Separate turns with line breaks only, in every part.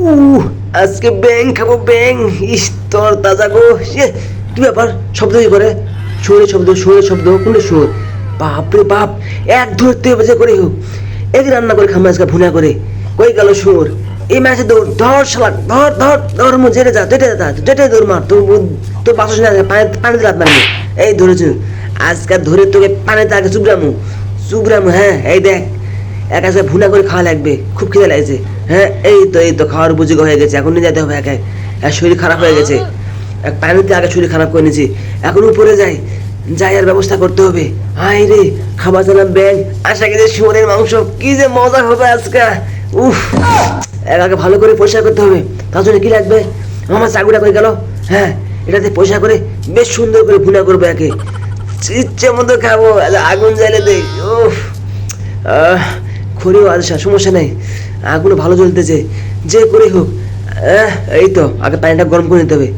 উ আজকে ব্যাং খাব ব্যাং ইস তোর তাজা গো। ইয়ে, কি ব্যাপার? শব্দ কি করে? সুরের শব্দ সুরের শব্দ কোন সুর বাপরে বাপ এক ধরতে বেজে করে হোক। এক রান্না করে খামা আজকে ভুনা করে। কই গেল সুর এই ম্যাচে দৌড় ধর শালা ধর ধর ধর মু জেরে যা জেটে যা জেটে দৌড় মার। তোর তোর বাসা শুনে পানি পানি দিলাম মারবি এই ধরেছ আজকে ধরে তোকে পানিতে আগে চুবরামু চুবরামু হ্যাঁ এই দেখ। এক আজকে ভুনা করে খাওয়া লাগবে খুব খিদে লাগছে। হ্যাঁ এই তো এই তো, খাওয়ার বুঝে হয়ে গেছে এখন নিয়ে যেতে হবে একে। আর শরীর খারাপ হয়ে গেছে। এক পানিতে আগে শরীর খারাপ করে নিয়েছি। এখন উপরে যাই যাই আর ব্যবস্থা করতে হবে। হাই রে, খাবার জানাম ব্যাং আশা গেছে শুয়োরের মাংস, কি যে মজা হবে আজকে। উফ এক আগে ভালো করে পরিষ্কার করতে হবে। তার জন্য কি লাগবে? আমার চাকুটা করে গেল? হ্যাঁ এটাতে পয়সা করে বেশ সুন্দর করে ভুনা করব একে। ইচ্ছে মতো খাব আগুন জ্বালে দেই উফ খড়িও আলসা সমস্যা নেই। আগুনও ভালো জ্বলতেছে যে করে হোক এই তো আগে পানিটা গরম করে নিতে হবে।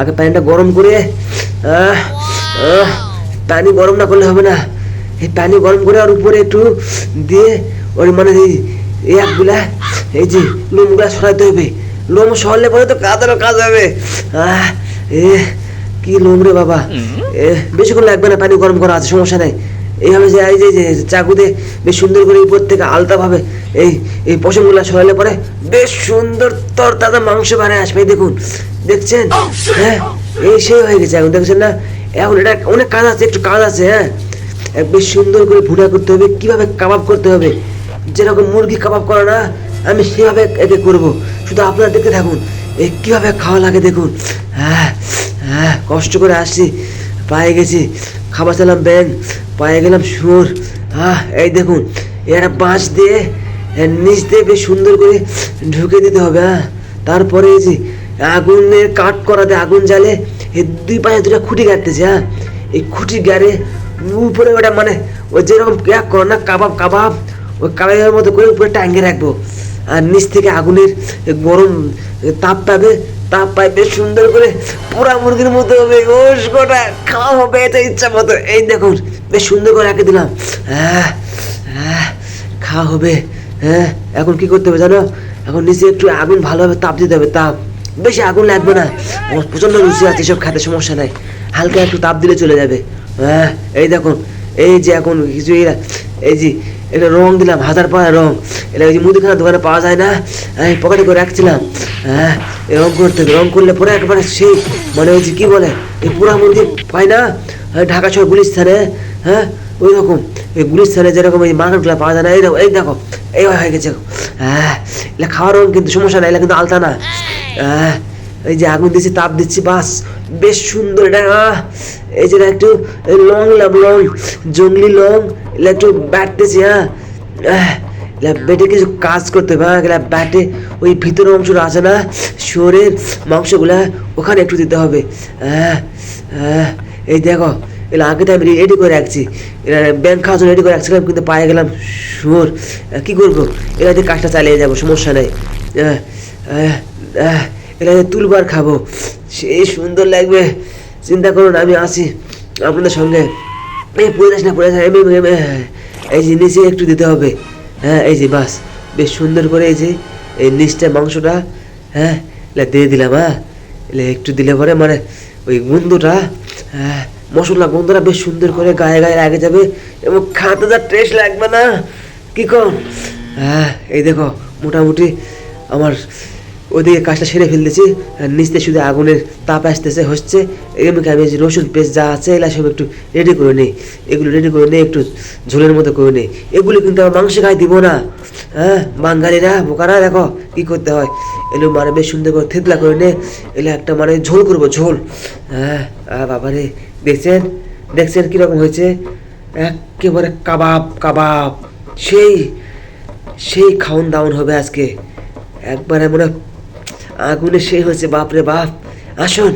আগে পানিটা গরম করে পানি গরম না করলে হবে না। এই পানি গরম করে আর উপরে একটু দিয়ে ওর মানে এই একগুলা এই যে লোমগুলা সরাইতে হবে। লোম সরলে পরে তো কাজেরও কাজ হবে। আহ এ কি লোম রে বাবা। এ বেশিক্ষণ লাগবে না পানি গরম করা আছে সমস্যা নেই। এইভাবে যে এই যে যে চাকুতে বেশ সুন্দর করে উপর থেকে আলতা ভাবে এই এই পশমগুলো সরালে পরে বেশ সুন্দর তর তাজা মাংস বানায় আসবে দেখুন। দেখছেন? হ্যাঁ এই সেই হয়ে গেছে এখন, দেখছেন না? এখন এটা অনেক কাজ আছে, একটু কাজ আছে হ্যাঁ? বেশ সুন্দর করে ভুনা করতে হবে, কীভাবে কাবাব করতে হবে? যেরকম মুরগি কাবাব করে না, আমি সেভাবে একে করব। শুধু আপনারা দেখতে থাকুন এই কীভাবে খাওয়া লাগে দেখুন। হ্যাঁ হ্যাঁ কষ্ট করে আসছি। পায়ে গেছি, খাবার চালাম ব্যাং পায়ে গেলাম সুর হ্যাঁ এই দেখুন, এরা বাঁশ দিয়ে নিচ দিয়ে বেশ সুন্দর করে ঢুকে দিতে হবে হ্যাঁ তারপরে এই যে আগুনের কাঠ করাতে আগুন জ্বালে এই দুই পায়ে দুটা খুঁটি গাড়তেছে হ্যাঁ এই খুঁটি গাড়ে উপরে ওটা মানে ওই যেরকম এক করো না, কাবাব কাবাব, ওই কাবাবের মতো করে উপরে টাঙ্গে রাখব। আর নিচ থেকে আগুনের গরম তাপ পাবে তাপ পাই বেশ সুন্দর করে পোড়া মুরগির মতো হবে গোস গোটা, খাওয়া হবে, এটা ইচ্ছা মতো। এই দেখুন বেশ সুন্দর করে রাখে দিলাম। হ্যাঁ হ্যাঁ খাওয়া হবে। হ্যাঁ এখন কি করতে হবে জানো? এখন নিচে একটু আগুন, ভালোভাবে তাপ দিতে হবে, তাপ। বেশি আগুন লাগবে না। আমার প্রচণ্ড রুচি আছে, এসব খাতে, সমস্যা নাই। হালকা একটু তাপ দিলে চলে যাবে। হ্যাঁ এই দেখুন এই যে এখন কিছু এই যে এটা রং দিলাম, হাজার পাড়া রং। এটা ওই যে মুদিখানা দোকানে পাওয়া যায় না? এই, পকেটে করে রাখছিলাম। হ্যাঁ রং করতে হবে রং করলে পরে একবারে সেই মানে ওই যে কি বলে, এই পুরা মুরগি পায় না? ঢাকা শহর গুলিস্তানে হ্যাঁ? ওই রকম। এই গুলিস্তানে যেরকম এই মার্কেটগুলো পাওয়া যায় না, এই দেখো, এই হয়ে গেছে। হ্যাঁ এটা খাওয়ার রং কিন্তু সমস্যা নাই এটা কিন্তু আলতা না। হ্যাঁ এই যে আগুন দিচ্ছি, তাপ দিচ্ছি, বাস। বেশ সুন্দর, এটা এই যে একটু লং লাভ লং, জঙ্গলি লং এটা একটু ব্যাটতেছি হ্যাঁ? আহ, বেটে কিছু কাজ করতে হবে হ্যাঁ? এলা ব্যাটে ওই ভিতরের অংশটা আছে না শরীরের মাংসগুলা ওখানে একটু দিতে হবে। হ্যাঁ হ্যাঁ এই দেখো এলা আগে তো আমি রেডি করে রাখছি। এরা ব্যাংক জন্য রেডি করে রাখছিলাম কিন্তু পায়ে গেলাম সুর কি করব? এরা দিয়ে কাজটা চালিয়ে যাব সমস্যা নেই। আহ, আহ, এটা দিয়ে তুলবার খাব। সেই সুন্দর লাগবে চিন্তা করুন আমি আসি আপনাদের সঙ্গে। এই পড়ে যাস না পড়ে যাস হ্যাঁ, এই নিচে একটু দিতে হবে। হ্যাঁ এই যে বাস, বেশ সুন্দর করে এই যে, এই নিচটা মাংসটা হ্যাঁ এলে দিয়ে দিলাম হ্যাঁ এলে একটু দিলে পরে মানে ওই গন্ধটা হ্যাঁ মশলা গন্ধটা বেশ সুন্দর করে গায়ে গায়ে লাগে যাবে এবং খাতে যা টেস্ট লাগবে না, কী কম? হ্যাঁ এই দেখো, মোটামুটি আমার ওদিকে কাজটা সেরে ফেলতেছি নিচতে শুধু আগুনের তাপ আসতেছে, হচ্ছে এমনি আমি যে রসুন পেস্ট যা আছে, এগুলো সব একটু রেডি করে নেই। এগুলো রেডি করে নেই, একটু ঝোলের মতো করে নেই। এগুলো কিন্তু আমার মাংস খাই দিব না। হ্যাঁ বাঙালিরা, বোকারা, দেখো কি করতে হয়। এগুলো মানে বেশ সুন্দর করে থেতলা করে নে, এগুলো একটা মানে ঝোল করব, ঝোল। হ্যাঁ বাবারে দেখছেন? দেখছেন কীরকম হয়েছে? একেবারে কাবাব কাবাব। সেই সেই খাওন দাওন হবে আজকে। একবারে মনে আগুনে সেই হয়েছে, বাপরে বাপ। আসুন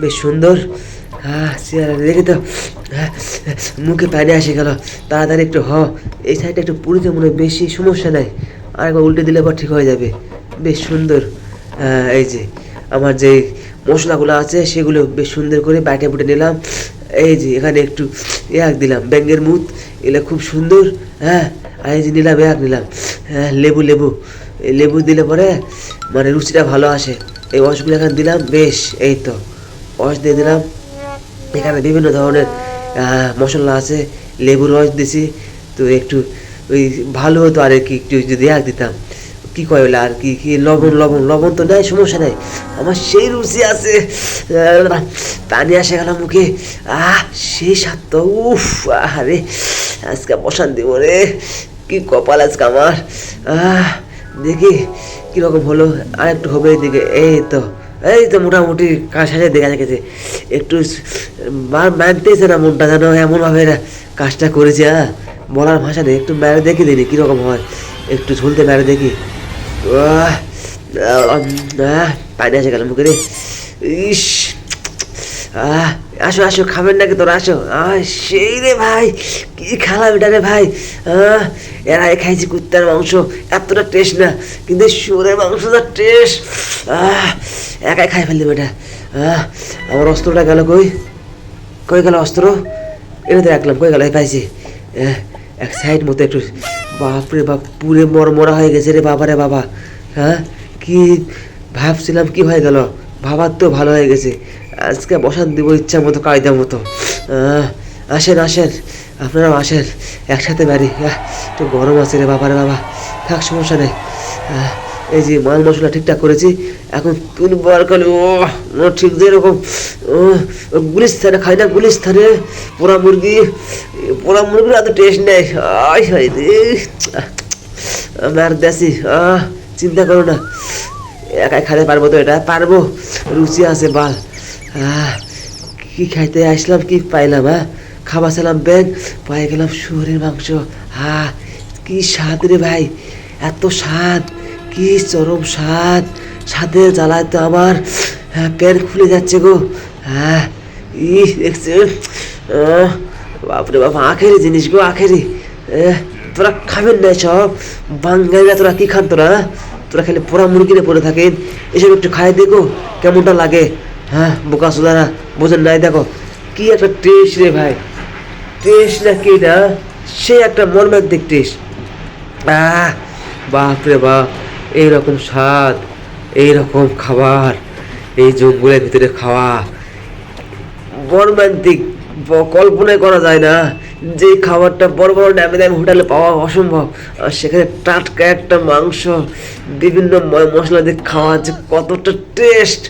বেশ সুন্দর। চেয়ারে দেখে তো মুখে পানি আসে গেল। তাড়াতাড়ি একটু হ। এই সাইডটা একটু পুরিতে মনে হয় বেশি সমস্যা নাই। আর একবার উল্টে দিলে পর ঠিক হয়ে যাবে। বেশ সুন্দর। এই যে আমার যে মশলাগুলো আছে, সেগুলো বেশ সুন্দর করে বাইটে বুটে নিলাম। এই যে এখানে একটু এক দিলাম ব্যাঙ্গের মুত এগুলো খুব সুন্দর। হ্যাঁ আর এই যে নিলাম, এক নিলাম। হ্যাঁ লেবু লেবু। লেবু দিলে পরে মানে রুচিটা ভালো আসে। এই রসগুলো এখানে দিলাম, বেশ, এই তো। রস দিয়ে দিলাম। এখানে বিভিন্ন ধরনের মশলা আছে, লেবুর রস দিছি। তো একটু ওই ভালো হতো আর কি, একটু যদি এক দিতাম। কি কয় বলে আর কি কি লবণ লবণ লবণ তো নাই, সমস্যা নাই। আমার সেই রুচি আছে। পানি আসে গেল মুখে। আহ, সেই স্বাদ তো, উফ আরে আজকে বসান দিব রে কি কপাল আজকে আমার। আহ দেখি কীরকম হলো। আর একটু হবে এদিকে। এই তো এই তো মোটামুটি কাজ সাজে দেখা গেছে একটু মানতেছে না মনটা যেন এমনভাবে কাজটা করেছে হ্যাঁ বলার ভাষা নেই। একটু মেরে দেখি দিনি কীরকম হয়। একটু ঝুলতে মেরে দেখি। পানি আসে গেল মুখে রে। ইস আহ, আসো আসো খাবেন নাকি তোরা? আসো। সেই রে ভাই কি খেলাম এটা রে ভাই। এর খাইছি কুত্তার মাংস। এতটা টেস্ট না কিন্তু শুয়োরের মাংসটা টেস্ট একাই খাই ফেললাম এটা আহ, আমার অস্ত্রটা গেল কই? কই গেল অস্ত্র? এটা তো রাখলাম কই গেল? পাইছি। এক সাইড মতো একটু বাপরে বাপ পুরে মরমরা হয়ে গেছে রে বাবা রে বাবা। হ্যাঁ কি ভাবছিলাম কি হয়ে গেল? ভাবার তো ভালো হয়ে গেছে। আজকে বসান দিব ইচ্ছা মতো কায়দা মতো। আসেন আসেন। আপনারাও আসেন, একসাথে বাড়ি। একটু গরম আছে রে বাবা রে বাবা। থাক, সমস্যা নেই। এই যে মাল মশলা ঠিকঠাক করেছি, এখন তুন বার করলে ও ঠিক যেরকম ও ও গুলিস্তানে খাই না গুলিস্তানে। পোড়া মুরগি, পোড়া মুরগির এত টেস্ট নেই। আই হাই রে। আমার দেশি চিন্তা করো না। একাই খাইতে পারব তো এটা, পারব। রুচি আছে বাল কি খাইতে আসলাম, কি পাইলাম হ্যাঁ খাবার চালাম ব্যাগ পাই গেলাম শুয়োরের মাংস। হা, কি স্বাদ রে ভাই, এত স্বাদ, কি চরম স্বাদ। স্বাদের জ্বালায় তো আমার হ্যাঁ প্যান খুলে যাচ্ছে গো। হ্যাঁ ই দেখছে? বাপরে বাপ, আখেরি জিনিস গো, আখেরি। তোরা খাবেন না সব বাঙালিরা তোরা কি খান তোরা? তোরা খেলে পোড়া মুরগিনে পড়ে থাকেন। এসব একটু খাই দেখো, কেমনটা লাগে। হ্যাঁ বোকা সুদারা, বোঝেন নাই, দেখো, কি একটা টেস্ট রে ভাই। টেস্ট না কি না সে একটা মর্মান্তিক টেস্ট আহ বাপরে বাপ, এইরকম স্বাদ, এইরকম খাবার, এই জঙ্গলের ভিতরে খাওয়া। মর্মান্তিক কল্পনাই করা যায় না। যে খাবারটা বড় বড় দামি দামি হোটেলে পাওয়া অসম্ভব, আর সেখানে টাটকা একটা মাংস, বিভিন্ন মশলা দিয়ে খাওয়া যে কতটা টেস্ট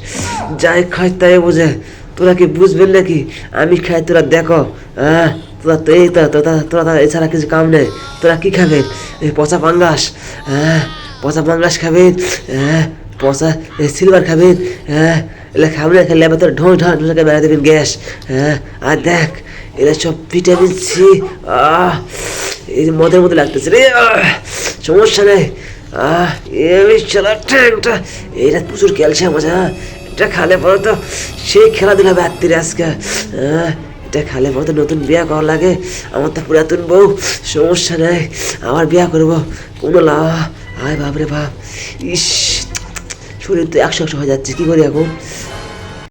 যাই খায় তাই বোঝে। তোরা কি বুঝবেন নাকি? আমি খাই, তোরা দেখো হ্যাঁ তোরা তো এই তো তোরা তোরা এছাড়া কিছু কাম নেই। তোরা কী খাবেন এই পচা পাঙ্গাস হ্যাঁ পচা পাঙ্গাস খাবেন হ্যাঁ পচা সিলভার খাবেন হ্যাঁ এগুলো খাবেন খেলে আবার তোর ঢোঁ ঢাঁ ঢোঁকে বেড়া দেবেন গ্যাস হ্যাঁ আর দেখ এরা সব ভিটামিন সি। এই মদের মতো লাগতেছে রে। সমস্যা নেই। ট্যাংটা। এটা প্রচুর ক্যালসিয়াম আছে হ্যাঁ। এটা খালে পরে তো সেই খেলাধুলা হবে রাত্রিরে আজকে। এটা খালে পরে তো নতুন বিয়া করা লাগে। আমার তো পুরাতন বউ, সমস্যা নেই। আবার বিয়া করব। কোনো লাভ। আয় বাপরে বাপ। ইস, শরীর তো একশো একশো হয়ে যাচ্ছে। কি করি এখন?